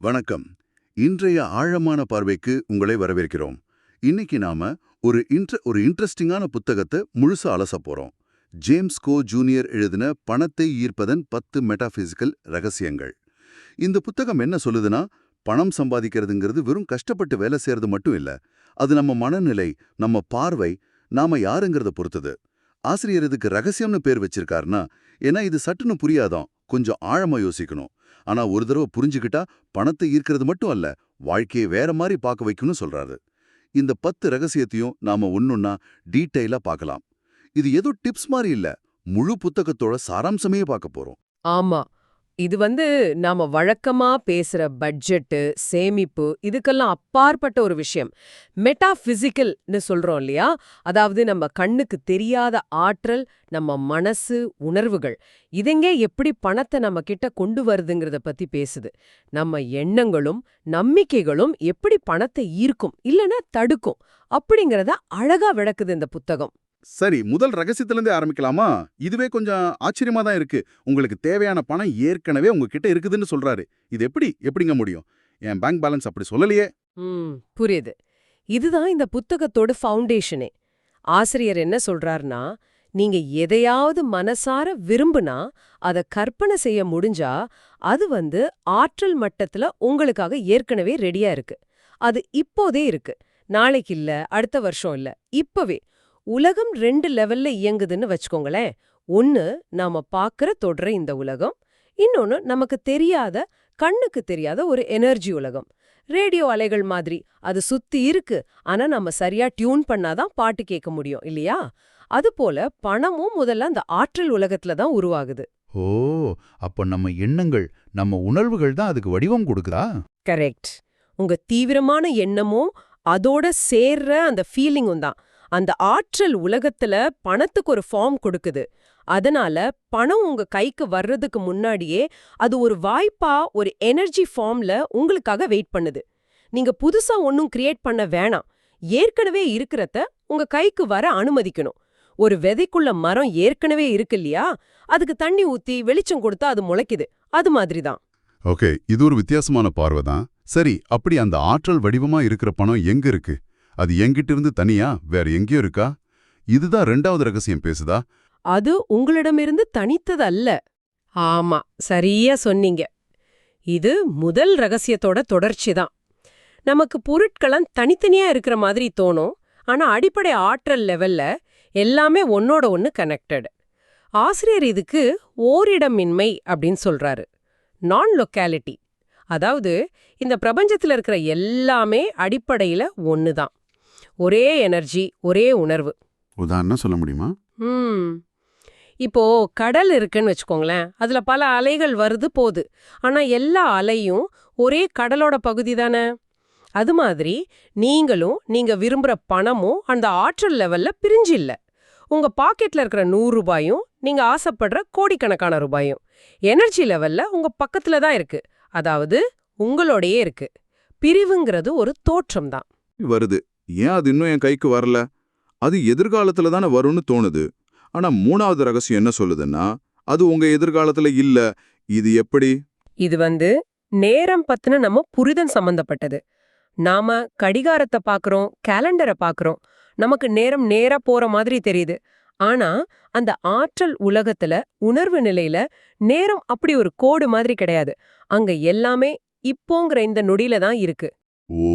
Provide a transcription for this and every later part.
வணக்கம். இன்றைய ஆழமான பார்வைக்கு உங்களை வரவேற்கிறோம். இன்னைக்கு நாம ஒரு இன்ட்ர ஒரு இன்ட்ரெஸ்டிங்கான புத்தகத்தை முழுசா அலச போறோம். ஜேம்ஸ் கோ ஜூனியர் எழுதின பணத்தை ஈர்ப்பதன் பத்து மெட்டாபிசிக்கல் ரகசியங்கள். இந்த புத்தகம் என்ன சொல்லுதுன்னா பணம் சம்பாதிக்கிறதுங்கிறது வெறும் கஷ்டப்பட்டு வேலை செய்யறது மட்டும் இல்ல அது நம்ம மனநிலை நம்ம பார்வை நாம யாருங்கிறத பொறுத்தது. ஆசிரியர் இதுக்கு ரகசியம்னு பேர் வச்சிருக்காருன்னா ஏன்னா இது சட்டுன்னு புரியாதான் கொஞ்சம் ஆழமா யோசிக்கணும். ஆனா ஒரு தடவை புரிஞ்சுக்கிட்டா பணத்தை ஈர்க்கிறது மட்டும் அல்ல வாழ்க்கையை வேற மாதிரி பார்க்க வைக்கும்னு சொல்றாரு. இந்த பத்து ரகசியத்தையும் நாம ஒன்னொன்னா டீட்டெயிலா பார்க்கலாம். இது ஏதோ டிப்ஸ் மாதிரி இல்ல முழு புத்தகத்தோட சாராம்சமே பார்க்க போறோம். ஆமா. இது வந்து நாம வழக்கமா பேசுற பட்ஜெட்டு சேமிப்பு இதுக்கெல்லாம் அப்பாற்பட்ட ஒரு விஷயம். மெட்டாபிசிக்கல்னு சொல்றோம் இல்லையா? அதாவது நம்ம கண்ணுக்கு தெரியாத ஆற்றல் நம்ம மனசு உணர்வுகள். இதெங்க எப்படி பணத்தை நம்ம கிட்ட கொண்டு வருதுங்கிறத பத்தி பேசுது. நம்ம எண்ணங்களும் நம்பிக்கைகளும் எப்படி பணத்தை ஈர்க்கும் இல்லனா தடுக்கும் அப்படிங்கறத அழகா விளக்குது இந்த புத்தகம். சரி முதல் ரகசியத்திலிருந்தே ஆரம்பிக்கலாமா? இதுவே கொஞ்சம் ஆச்சரியமா தான் இருக்கு. உங்களுக்கு தேவையான பணம் ஏற்கனவே உங்ககிட்ட இருக்குதுன்னு சொல்றாரு. இது எப்படி? எப்படிங்க முடியும்? என் பேங்க் பேலன்ஸ் அப்படி சொல்லலையே. புரியுது. இதுதான் இந்த புத்தகத்தோட ஃபவுண்டேஷனே ஆசிரியர் என்ன சொல்றாருன்னா நீங்க எதையாவது மனசார விரும்புனா அத கற்பனை செய்ய முடிஞ்சா அது வந்து ஆற்றல் மட்டத்துல உங்களுக்காக ஏற்கனவே ரெடியா இருக்கு. அது இப்போதே இருக்கு. நாளைக்கு இல்ல அடுத்த வருஷம் இல்ல இப்பவே. உலகம் ரெண்டு லெவல்ல இயங்குதுன்னு வச்சுக்கோங்களேன். ஒன்னு நாம பாக்குற தொடுற இந்த உலகம். இன்னொன்னு நமக்கு தெரியாத கண்ணுக்கு தெரியாத ஒரு எனர்ஜி உலகம். ரேடியோ அலைகள் மாதிரி. அது சுத்தி இருக்கு. ஆனா நம்ம சரியா டியூன் பண்ணாதான் பாட்டு கேட்க முடியும் இல்லையா? அதுபோல பணமும் முதல்ல அந்த ஆற்றல் உலகத்துல தான் உருவாகுது. ஓ அப்ப நம்ம எண்ணங்கள் நம்ம உணர்வுகள் தான் அதுக்கு வடிவம் கொடுக்குதா? கரெக்ட் உங்க தீவிரமான எண்ணமும் அதோட சேர்ற அந்த ஃபீலிங்கும் தான். அந்த ஆற்றல் உலகத்துல பணத்துக்கு ஒரு ஃபார்ம் கொடுக்குது. அதனால பணம் உங்க கைக்கு வர்றதுக்கு முன்னாடியே அது ஒரு வாய்ப்பா ஒரு எனர்ஜி ஃபார்ம்ல உங்களுக்காக வெயிட் பண்ணுது. நீங்க புதுசா ஒன்னும் கிரியேட் பண்ண வேணாம். ஏற்கனவே இருக்கிறத உங்க கைக்கு வர அனுமதிக்கணும். ஒரு விதைக்குள்ள மரம் ஏற்கனவே இருக்கு இல்லையா? அதுக்கு தண்ணி ஊத்தி வெளிச்சம் கொடுத்தா அது முளைக்குது. அது மாதிரி தான். ஓகே இது ஒரு வித்தியாசமான பார்வை தான். சரி அப்படி அந்த ஆற்றல் வடிவமா இருக்கிற பணம் எங்க இருக்கு? அது என்கிட்ட இருந்து தனியா? வேற எங்கேயோ இருக்கா? இதுதான் ரெண்டாவது ரகசியம் பேசுதா? அது உங்களிடமிருந்து தனித்தது அல்ல ஆமா சரியா சொன்னீங்க. இது முதல் ரகசியத்தோட தொடர்ச்சி தான். நமக்கு பொருட்களம் தனித்தனியா இருக்கிற மாதிரி தோணும். ஆனா அடிப்படை ஆற்றல் லெவல்ல எல்லாமே ஒன்னோட ஒன்னு கனெக்டட் ஆசிரியர் இதுக்கு ஓரிடமின்மை அப்படின்னு சொல்றாரு. நான் லொக்காலிட்டி அதாவது இந்த பிரபஞ்சத்துல இருக்கிற எல்லாமே அடிப்படையில ஒன்னு தான் ஒரே எனர்ஜி ஒரே உணர்வு. உதாரணம் சொல்ல முடியுமா? ம். இப்போ கடல் இருக்குன்னு வச்சுக்கோங்களேன் அதுல பல அலைகள் வருது போகுது ஆனா எல்லா அலையும் ஒரே கடலோட பகுதி தானே? அது மாதிரி நீங்களும் நீங்க விரும்புற பணமும் அந்த ஆற்றல் லெவல்ல பிரிஞ்சு இல்ல. உங்க பாக்கெட்ல இருக்கிற நூறு ரூபாயும் நீங்க ஆசைப்படுற கோடிக்கணக்கான ரூபாயும். எனர்ஜி லெவல்ல உங்க பக்கத்துல தான் இருக்கு. அதாவது உங்களோடயே இருக்கு. பிரிவுங்கிறது ஒரு தோற்றம் தான். வருது. ஏன் அது இன்னும் என் கைக்கு வரல? அது எதிர்காலத்துல தானே வரும்னு தோணுது. ஆனா மூணாவது ரகசியம் என்ன சொல்லுதுன்னா அது உங்க எதிர்காலத்துல இல்ல. இது எப்படி? இது வந்து நேரம் பத்தின நம்ம புரிதல் சம்பந்தப்பட்டது. நாம கடிகாரத்தை பாக்குறோம் கேலண்டரை பாக்குறோம். நமக்கு நேரம் நேரா போற மாதிரி தெரியுது. ஆனா அந்த ஆற்றல் உலகத்துல உணர்வு நிலையில நேரம் அப்படி ஒரு கோடு மாதிரி கிடையாது. அங்க எல்லாமே இப்போங்கிற இந்த நொடியில தான் இருக்கு. ஓ.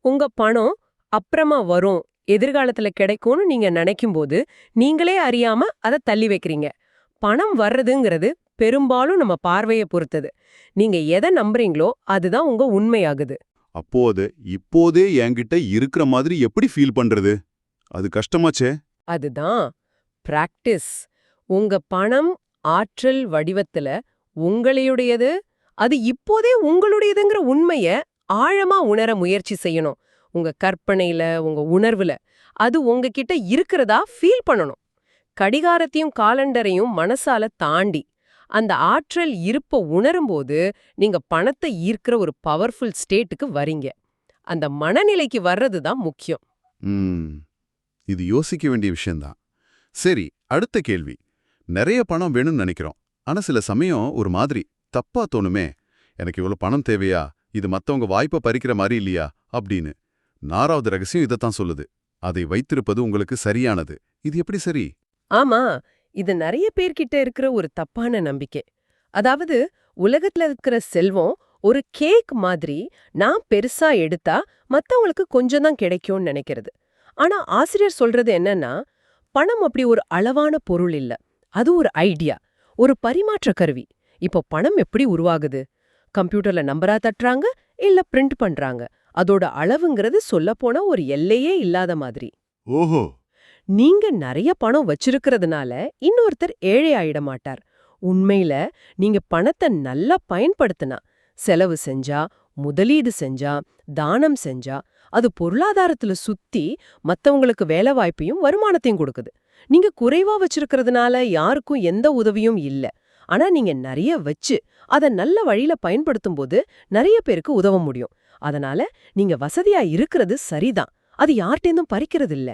உங்க பணம் அப்புறமா வரும் எதிர்காலத்துல கிடைக்கும்னு நீங்க நினைக்கும் போது நீங்களே அறியாம அதை தள்ளி வைக்கிறீங்க. பணம் வர்றதுங்கிறது பெரும்பாலும் நம்ம பார்வையை பொறுத்தது. நீங்க எதை நம்புறீங்களோ அதுதான் உங்க உண்மையாகுது. அப்போ அது இப்போதே என்கிட்ட இருக்கிற மாதிரி எப்படி ஃபீல் பண்றது? அது கஷ்டமாச்சே. அதுதான். பிராக்டிஸ் உங்க பணம் ஆற்றல் வடிவத்துல உங்களையுடையது அது இப்போதே உங்களுடையதுங்கிற உண்மைய ஆழமா உணர முயற்சி செய்யணும். உங்க கற்பனையில உங்க உணர்வுல அது உங்ககிட்ட இருக்கிறதா ஃபீல் பண்ணணும். கடிகாரத்தையும் காலண்டரையும் மனசால தாண்டி அந்த ஆற்றல் இருப்ப உணரும்போது நீங்க பணத்தை ஈர்க்கிற ஒரு பவர்ஃபுல் ஸ்டேட்டுக்கு வரீங்க. அந்த மனநிலைக்கு வர்றது தான் முக்கியம் இது யோசிக்க வேண்டிய விஷயம்தான். சரி அடுத்த கேள்வி. நிறைய பணம் வேணும்னு நினைக்கிறோம். ஆனா சில சமயம் ஒரு மாதிரி தப்பா தோணுமே. எனக்கு இவ்வளவு பணம் தேவையா? இது மத்தவங்க வாய்ப்பை பறிக்கிற மாதிரி இல்லையா? அப்படின்னு. நாறாவது ரகசியம் இதைத்தான் சொல்லுது. அதை வைத்திருப்பது உங்களுக்கு சரியானது. இது எப்படி சரி? ஆமா இது நிறைய பேர்கிட்ட இருக்கிற ஒரு தப்பான நம்பிக்கை. அதாவது உலகத்துல இருக்கிற செல்வம் ஒரு கேக் மாதிரி நான் பெருசா எடுத்தா மத்தவங்களுக்கு கொஞ்சம் தான் கிடைக்கும்னு நினைக்கிறது. ஆனா ஆசிரியர் சொல்றது என்னன்னா பணம் அப்படி ஒரு அளவான பொருள் இல்ல. அது ஒரு ஐடியா ஒரு பரிமாற்ற கருவி. இப்போ பணம் எப்படி உருவாகுது? கம்ப்யூட்டர்ல நம்பரா தட்டுறாங்க இல்ல பிரிண்ட் பண்றாங்க? அதோட அளவுங்கிறது சொல்லப்போனா ஒரு எல்லையே இல்லாத மாதிரி. ஓஹோ. நீங்க நிறைய பணம் வச்சிருக்கிறதுனால இன்னொருத்தர் ஏழை ஆயிட மாட்டார். உண்மையில நீங்க பணத்தை நல்லா பயன்படுத்தினா செலவு செஞ்சா முதலீடு செஞ்சா தானம் செஞ்சா அது பொருளாதாரத்துல சுத்தி மத்தவங்களுக்கு வேலை வாய்ப்பையும் வருமானத்தையும் கொடுக்குது. நீங்க குறைவா வச்சிருக்கிறதுனால யாருக்கும் எந்த உதவியும் இல்ல. ஆனா நீங்க நிறைய வச்சு அத நல்ல வழியில பயன்படுத்தும் போது நிறைய பேருக்கு உதவ முடியும். அதனால நீங்க வசதியா இருக்கிறது சரிதான். அது யார்ட்டேந்தும் பறிக்கிறது இல்ல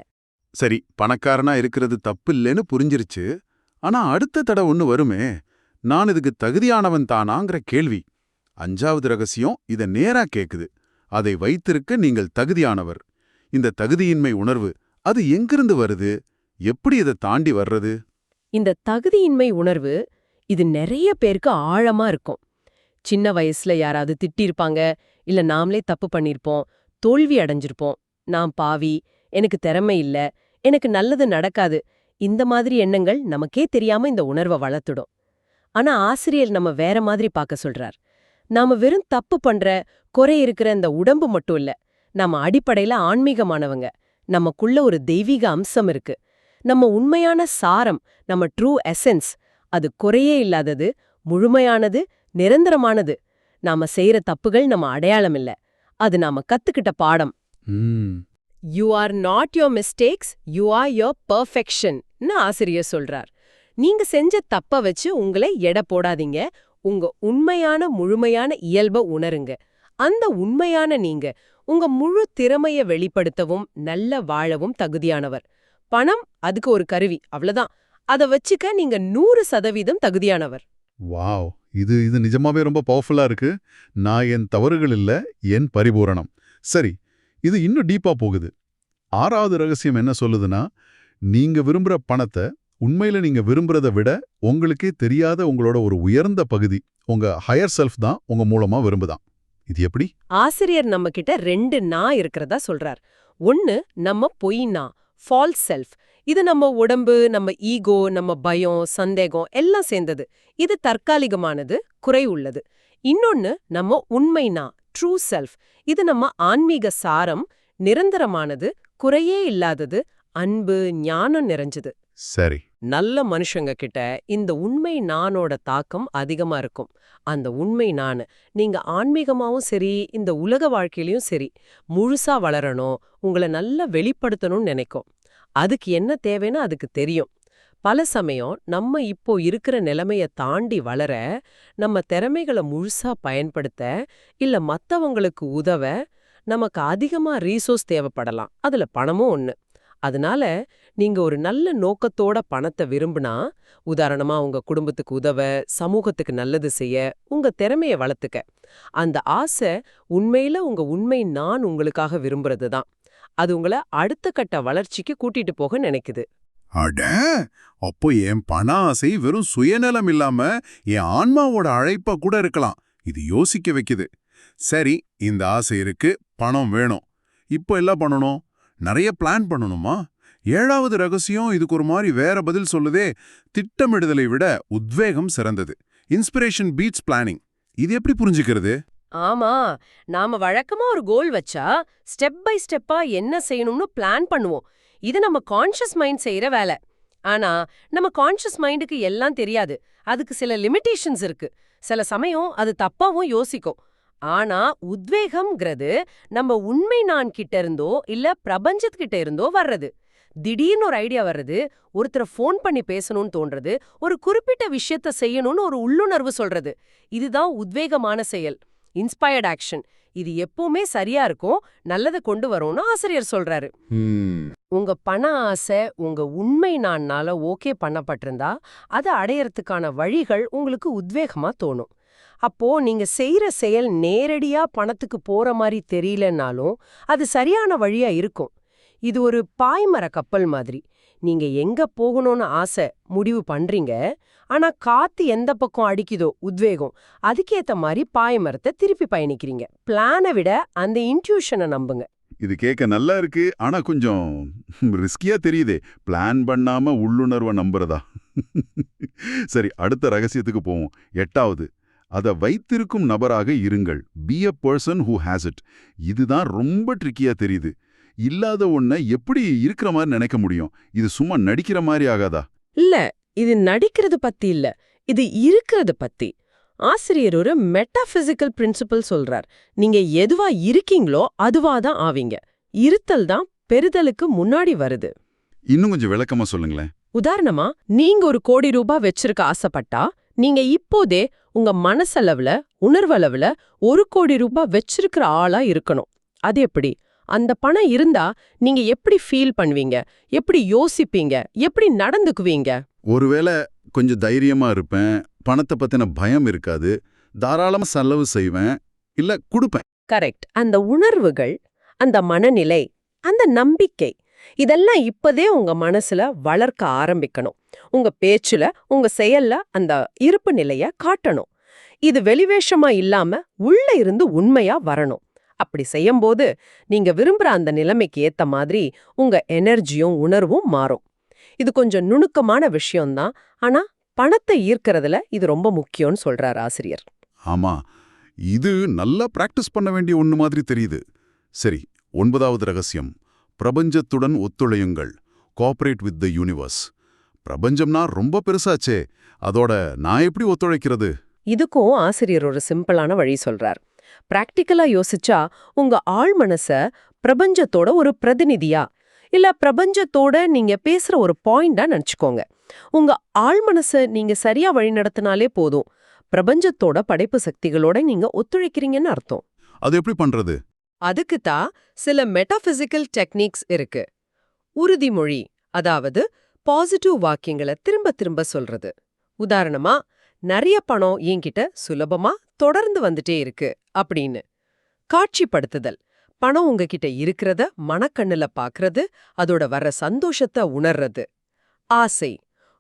சரி பணக்காரனா இருக்கிறது தப்பு இல்லைன்னு புரிஞ்சிருச்சு. ஆனா அடுத்த தடவை ஒண்ணு வருமே. நான் இதுக்கு தகுதியானவன் தானாங்கிற கேள்வி. அஞ்சாவது ரகசியம் இத நேரா கேக்குது. அதை வைத்திருக்க நீங்கள் தகுதியானவர். இந்த தகுதியின்மை உணர்வு அது எங்கிருந்து வருது? எப்படி இதை தாண்டி வர்றது? இந்த தகுதியின்மை உணர்வு இது நிறைய பேருக்கு ஆழமா இருக்கும். சின்ன வயசுல யாராவது திட்டிருப்பாங்க இல்ல நாமளே தப்பு பண்ணிருப்போம் தோல்வி அடைஞ்சிருப்போம். நான் பாவி எனக்கு திறமை இல்ல எனக்கு நல்லது நடக்காது. இந்த மாதிரி எண்ணங்கள் நமக்கே தெரியாம இந்த உணர்வை வளர்த்துடும். ஆனா ஆசிரியர் நம்ம வேற மாதிரி பார்க்க சொல்றார். நாம வெறும் தப்பு பண்ற குறை இருக்கிற இந்த உடம்பு மட்டும் இல்ல நம்ம அடிப்படையில ஆன்மீகமானவங்க. நமக்குள்ள ஒரு தெய்வீக அம்சம் இருக்கு. நம்ம உண்மையான சாரம் நம்ம ட்ரூ எசன்ஸ் அது குறையே இல்லாதது முழுமையானது நிரந்தரமானது. நாம செய்யற தப்புகள் நம்ம அடையாளம் இல்ல அது நாம கத்துக்கிட்ட பாடம். You are not your mistakes you are your perfection ஆசிரியர் சொல்றார். நீங்க செஞ்ச தப்ப வச்சு உங்களை எடை போடாதீங்க. உங்க உண்மையான முழுமையான இயல்ப உணருங்க. அந்த உண்மையான நீங்க உங்க முழு திறமைய வெளிப்படுத்தவும் நல்ல வாழவும் தகுதியானவர். பணம் அதுக்கு ஒரு கருவி அவ்வளவுதான். அத வச்சுக்க நீங்க நூறு சதவீதம் தகுதியானவர். வாவ். இது இது நிஜமாவே ரொம்ப பவர்ஃபுல்லா இருக்கு. நான் என் தவறுகள் இல்ல என் பரிபூரணம். சரி இது இன்னும் டீப்பா போகுது. ஆறாவது ரகசியம் என்ன சொல்லுதுன்னா நீங்க விரும்புற பணத்தை உண்மையில நீங்க விரும்புகிறத விட உங்களுக்கே தெரியாத உங்களோட ஒரு உயர்ந்த பகுதி உங்க ஹையர் செல்ஃப் தான் உங்க மூலமா விரும்புதான். இது எப்படி? ஆசிரியர் நம்ம கிட்ட ரெண்டு நான் இருக்கிறதா சொல்றார். ஒன்னு நம்ம பொய் நான் ஃபால்ஸ் செல்ஃப் இது நம்ம உடம்பு நம்ம ஈகோ நம்ம பயம் சந்தேகம் எல்லாம் சேர்ந்தது. இது தற்காலிகமானது குறை உள்ளது. இன்னொன்னு நம்ம உண்மைனா ட்ரூ செல்ஃப் இது நம்ம ஆன்மீக சாரம் நிரந்தரமானது குறையே இல்லாதது அன்பு ஞானம் நிறைஞ்சது. சரி. நல்ல மனுஷங்க கிட்ட இந்த உண்மை நானோட தாக்கம் அதிகமா இருக்கும். அந்த உண்மை நான் நீங்க ஆன்மீகமாவும் சரி இந்த உலக வாழ்க்கையிலயும் சரி முழுசா வளரணும் உங்களை நல்லா வெளிப்படுத்தணும்னு நினைக்கும். அதுக்கு என்ன தேவைன்னு அதுக்கு தெரியும். பல சமயம் நம்ம இப்போ இருக்கிற நிலைமைய தாண்டி வளர நம்ம திறமைகளை முழுசா பயன்படுத்த இல்ல மத்தவங்களுக்கு உதவ நமக்கு அதிகமா ரீசோர்ஸ் தேவைப்படலாம். அதுல பணமும் ஒன்று அதனால நீங்க ஒரு நல்ல நோக்கத்தோட பணத்தை விரும்புனா உதாரணமா உங்க குடும்பத்துக்கு உதவ சமூகத்துக்கு நல்லது செய்ய உங்க திறமைய வளர்த்துக்க. அந்த ஆசை உண்மையில உங்க உண்மை நான் உங்களுக்காக விரும்புறது தான். அது உங்களை அடுத்த கட்ட வளர்ச்சிக்கு கூட்டிட்டு போக நினைக்குது. அட! அப்போ என் பண ஆசை வெறும் சுயநலம் இல்லாம என் ஆன்மாவோட அழைப்பா கூட இருக்கலாம். இது யோசிக்க வைக்குது. சரி இந்த ஆசை இருக்கு பணம் வேணும். இப்போ என்ன பண்ணணும்? நிறைய பிளான் பண்ணணுமா? ஏழாவது ரகசியம் இதுக்கு ஒரு மாதிரி வேற பதில் சொல்லுதே. திட்டமிடுதலை விட உத்வேகம் சிறந்தது. இன்ஸ்பிரேஷன் பீட்ஸ் பிளானிங் இது எப்படி புரிஞ்சுக்கிறது? ஆமா. நாம வழக்கமா ஒரு கோல் வச்சா ஸ்டெப் பை ஸ்டெப்பா என்ன செய்யணும்னு பிளான் பண்ணுவோம். இது நம்ம கான்ஷியஸ் மைண்ட் செய்யற வேலை. ஆனா நம்ம கான்ஷியஸ் மைண்டுக்கு எல்லாம் தெரியாது. அதுக்கு சில லிமிட்டேஷன்ஸ் இருக்கு. சில சமயம் அது தப்பாவும் யோசிக்கும். ஆனா உத்வேகம்ங்கிறது நம்ம உண்மை நான் கிட்ட இருந்தோ இல்ல பிரபஞ்சத்துக்கிட்ட இருந்தோ வர்றது. திடீர்னு ஒரு ஐடியா வர்றது ஒருத்தரை ஃபோன் பண்ணி பேசணும்னு தோன்றது ஒரு குறிப்பிட்ட விஷயத்த செய்யணும்னு ஒரு உள்ளுணர்வு சொல்றது. இதுதான் உத்வேகமான செயல். Inspired action. இது எப்பவுமே சரியா இருக்கும் நல்லதை கொண்டு வரும்னு ஆசிரியர் சொல்றாரு. உங்க பண ஆசை உங்க உண்மை நான்னால ஓகே பண்ணப்பட்டிருந்தா அதை அடையறதுக்கான வழிகள் உங்களுக்கு உத்வேகமா தோணும். அப்போ நீங்க செய்யற செயல் நேரடியா பணத்துக்கு போற மாதிரி தெரியலனாலும் அது சரியான வழியா இருக்கும். இது ஒரு பாய்மர கப்பல் மாதிரி. நீங்க எங்க போகணும்னு ஆசை முடிவு பண்றீங்க. ஆனா காத்து எந்த பக்கம் அடிக்குதோ உத்வேகம் அதுக்கேத்த மாதிரி பாய்மரத்தை திருப்பி பயணிக்கிறீங்க. பிளானை விட அந்த இன்ட்யூஷனை நம்புங்க. இது கேட்க நல்லா இருக்கு. ஆனா கொஞ்சம் ரிஸ்கியா தெரியுதே. பிளான் பண்ணாம உள்ளுணர்வை நம்புறதா? சரி அடுத்த ரகசியத்துக்கு போவோம். எட்டாவது. அதை வைத்திருக்கும் நபராக இருங்கள். Be a person who has it இதுதான் ரொம்ப ட்ரிக்கியா தெரியுது. இல்லாத ஒன்ன எப்படி இருக்கிற மாதிரி நினைக்க முடியும்? இது சும்மா நடிக்கிற மாதிரி ஆகாதா? இல்ல இது நடிக்கிறது பத்தி இல்ல. இது இருக்கிறது பத்தி. ஆசிரியர் ஒரு மெட்டாபிசிக்கல் பிரின்சிபல் சொல்றார். நீங்க எதுவா இருக்கீங்களோ அதுவா தான் ஆவீங்க. இருத்தல் தான் பெறுதலுக்கு முன்னாடி வருது. இன்னும் கொஞ்சம் விளக்கமா சொல்லுங்களேன். உதாரணமா நீங்க ஒரு கோடி ரூபாய் வச்சிருக்க ஆசைப்பட்டா நீங்க இப்போதே உங்க மனசளவுல உணர்வளவுல ஒரு கோடி ரூபாய் வச்சிருக்கிற ஆளா இருக்கணும். அது எப்படி? அந்த பணம் இருந்தா நீங்க எப்படி ஃபீல் பண்ணுவீங்க? எப்படி யோசிப்பீங்க? எப்படி நடந்துக்குவீங்க? ஒருவேளை கொஞ்சம் தைரியமா இருப்பேன் பணத்தை பத்தின பயம் இருக்காது தாராளமா செலவு செய்வேன் இல்ல கொடுப்பேன். கரெக்ட் அந்த உணர்வுகள் அந்த மனநிலை அந்த நம்பிக்கை இதெல்லாம் இப்பதே உங்க மனசுல வளர்க்க ஆரம்பிக்கணும். உங்க பேச்சுல உங்க செயல்ல அந்த இருப்பு நிலைய காட்டணும். இது வெளிவேஷமா இல்லாம உள்ள இருந்து உண்மையா வரணும். அப்படி செய்யும்போது நீங்க விரும்புற அந்த நிலைமைக்கு ஏத்த மாதிரி உங்க எனர்ஜியும் உணர்வும் மாறும். இது கொஞ்சம் நுணுக்கமான விஷயம்தான். ஆனா பணத்தை ஈர்க்கறதுல இது ரொம்ப முக்கியம்னு சொல்றார் ஆசிரியர். ஆமா. இது நல்லா பிராக்டிஸ் பண்ண வேண்டிய ஒண்ணு மாதிரி தெரியுது. சரி ஒன்பதாவது ரகசியம். பிரபஞ்சத்துடன் ஒத்துழையுங்கள். கோஆபரேட் வித் த யூனிவர்ஸ் பிரபஞ்சம்னா ரொம்ப பெருசாச்சே. அதோட நான் எப்படி ஒத்துழைக்கிறது? இதுக்கும் ஆசிரியர் ஒரு சிம்பிளான வழி சொல்றார். பிராக்டிக்கலா யோசிச்சா உங்க ஆழ் மனச பிரபஞ்சத்தோட ஒரு பிரதிநிதியா? இல்ல பிரபஞ்சத்தோட நீங்க பேசுற ஒரு பாயிண்டா நினைச்சுக்கோங்க. உங்க ஆழ் மனச நீங்க சரியா வழிநடத்தினாலே போதும். பிரபஞ்சத்தோட படைப்பு சக்திகளோட நீங்க ஒத்துழைக்கிறீங்கன்னு அர்த்தம். அது எப்படி பண்றது? அதுக்கு தான் சில மெட்டாபிசிக்கல் டெக்னிக்ஸ் இருக்கு. உறுதிமொழி அதாவது பாசிட்டிவ் வாக்கியங்களை திரும்ப திரும்ப சொல்றது. உதாரணமா நிறைய பணம் என்கிட்ட சுலபமா தொடர்ந்து வந்துட்டே இருக்கு அப்படின்னு. காட்சிப்படுத்துதல் பணம் உங்ககிட்ட இருக்கிறத மனக்கண்ணுல பாக்குறது அதோட வர்ற சந்தோஷத்தை உணர்றது. ஆசை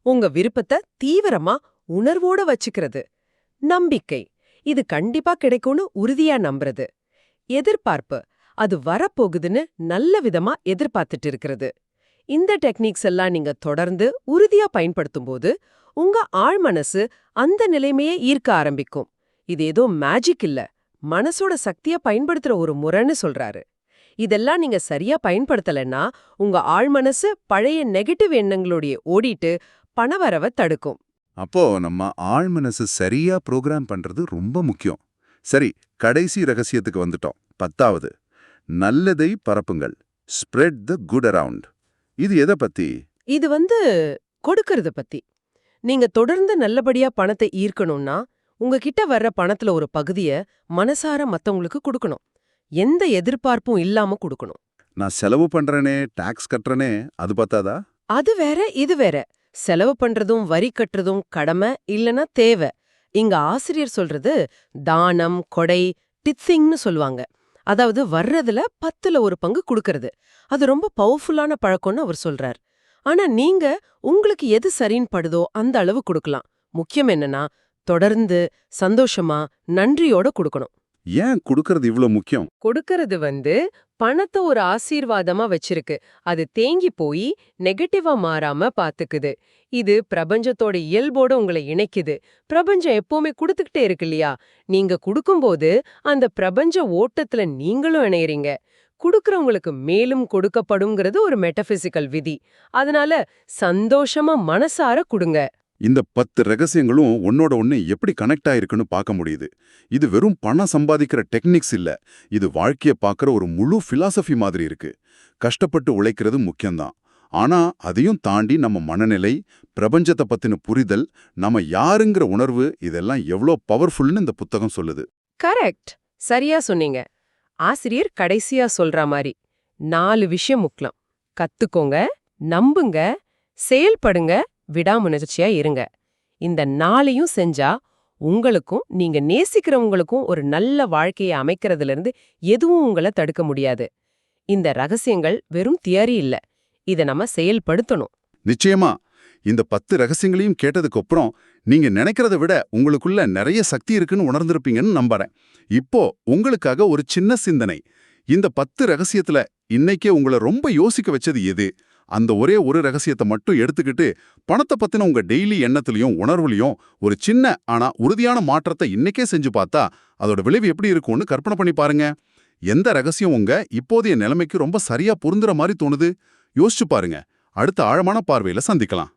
உங்க விருப்பத்தை தீவிரமா உணர்வோட வச்சுக்கிறது. நம்பிக்கை இது கண்டிப்பா கிடைக்கும்னு உறுதியா நம்புறது. எதிர்பார்ப்பு. அது வரப்போகுதுன்னு நல்ல விதமா எதிர்பார்த்துட்டு இருக்கிறது. இந்த டெக்னிக்ஸ் எல்லாம் நீங்க தொடர்ந்து உறுதியா பயன்படுத்தும் போது உங்க ஆழ்மனசு அந்த நிலைமையை ஈர்க்க ஆரம்பிக்கும். இது ஏதோ மேஜிக் இல்ல. மனசோட சக்திய பயன்படுத்துற ஒரு முறைன்னு சொல்றாரு. இதெல்லாம் நீங்க சரியா பயன்படுத்தலைன்னா உங்க ஆழ்மனசு பழைய நெகட்டிவ் எண்ணங்களுடைய ஓடிட்டு பணவரவை தடுக்கும். அப்போ நம்ம ஆழ்மனசு சரியா ப்ரோக்ராம் பண்றது ரொம்ப முக்கியம். சரி கடைசி ரகசியத்துக்கு வந்துட்டோம். பத்தாவது நல்லதை பரப்புங்கள். ஸ்ப்ரெட் த குட் அரவுண்ட் இது எதை பத்தி? இது வந்து கொடுக்கறத பத்தி. நீங்க தொடர்ந்து நல்லபடியா பணத்தை ஈர்க்கணும்னா உங்ககிட்ட வர்ற பணத்துல ஒரு பகுதிய மனசார மத்தவங்களுக்கு கொடுக்கணும். எந்த எதிர்பார்ப்பும் இல்லாம கொடுக்கணும். நான் செலவு பண்றேனே டாக்ஸ் கட்டுறனே அது பத்தாதா? அது வேற இது வேற. செலவு பண்றதும் வரி கட்டுறதும் கடமை இல்லனா தேவை. இங்க ஆசிரியர் சொல்றது தானம் கொடை டித்ஸிங்னு சொல்லுவாங்க. அதாவது வர்றதுல பத்துல ஒரு பங்கு கொடுக்கறது. அது ரொம்ப பவர்ஃபுல்லான பழக்கம்னு அவர் சொல்றார். ஆனா நீங்க உங்களுக்கு எது சரின்னு படுதோ அந்த அளவு கொடுக்கலாம். முக்கியம் என்னன்னா தொடர்ந்து சந்தோஷமா நன்றியோட கொடுக்கணும். ஏன் கொடுக்கறது இவ்ளோ முக்கியம்? கொடுக்கறது வந்து பணத்தை ஒரு ஆசீர்வாதமா வச்சிருக்கு. அது தேங்கி போய் நெகட்டிவா மாறாம பாத்துக்குது. இது பிரபஞ்சத்தோட இயல்போட உங்களை இணைக்குது. பிரபஞ்சம் எப்பவுமே கொடுத்துக்கிட்டே இருக்கு இல்லையா? நீங்க கொடுக்கும்போது அந்த பிரபஞ்ச ஓட்டத்துல நீங்களும் இணையறீங்க. கொடுக்கறவங்களுக்கு மேலும் கொடுக்கப்படுங்கிறது ஒரு மெட்டபிசிக்கல் விதி. அதனால சந்தோஷமா மனசார கொடுங்க. இந்த பத்து ரகசியங்களும் ஒன்னோட ஒண்ணு எப்படி கனெக்ட் ஆயிருக்குன்னு பார்க்க முடியுது. இது வெறும் பணம் சம்பாதிக்கிற டெக்னிக்ஸ் இல்ல. இது வாழ்க்கைய பார்க்குற ஒரு முழு ஃபிலாசபி மாதிரி இருக்கு. கஷ்டப்பட்டு உழைக்கிறது முக்கியம்தான். ஆனா அதையும் தாண்டி நம்ம மனநிலை பிரபஞ்சத்தை பத்தின புரிதல் நம்ம யாருங்கிற உணர்வு இதெல்லாம் எவ்வளோ பவர்ஃபுல்னு இந்த புத்தகம் சொல்லுது. கரெக்ட் சரியா சொன்னீங்க. ஆசிரியர் கடைசியா சொல்ற மாதிரி நாலு விஷயம் முக்கலாம் கத்துக்கோங்க நம்புங்க செயல்படுங்க விடாமுயற்சியா இருங்க. இந்த நாளையும் செஞ்சா உங்களுக்கும் நீங்க நேசிக்கிறவங்களுக்கும் ஒரு நல்ல வாழ்க்கையை அமைக்கிறதுல இருந்து எதுவும் உங்களை தடுக்க முடியாது. இந்த ரகசியங்கள் வெறும் தியரி இல்ல. இத நம்ம செயல்படுத்தணும். நிச்சயமா. இந்த பத்து ரகசியங்களையும் கேட்டதுக்கு அப்புறம் நீங்க நினைக்கிறத விட உங்களுக்குள்ள நிறைய சக்தி இருக்குன்னு உணர்ந்திருப்பீங்கன்னு நம்புறேன். இப்போ உங்களுக்காக ஒரு சின்ன சிந்தனை. இந்த பத்து ரகசியத்துல இன்னைக்கே உங்களை ரொம்ப யோசிக்க வச்சது எது? அந்த ஒரே ஒரு ரகசியத்தை மட்டும் எடுத்துக்கிட்டு பணத்தை பத்தின உங்க டெய்லி எண்ணத்துலயும் உணர்வுலயும் ஒரு சின்ன ஆனா உறுதியான மாற்றத்தை இன்னைக்கே செஞ்சு பார்த்தா அதோட விளைவு எப்படி இருக்கும்னு கற்பனை பண்ணி பாருங்க. எந்த ரகசியம் உங்க இப்போதைய நிலைமைக்கு ரொம்ப சரியா பொருந்துற மாதிரி தோணுது? யோசிச்சு பாருங்க. அடுத்த ஆழமான பார்வையில சந்திக்கலாம்.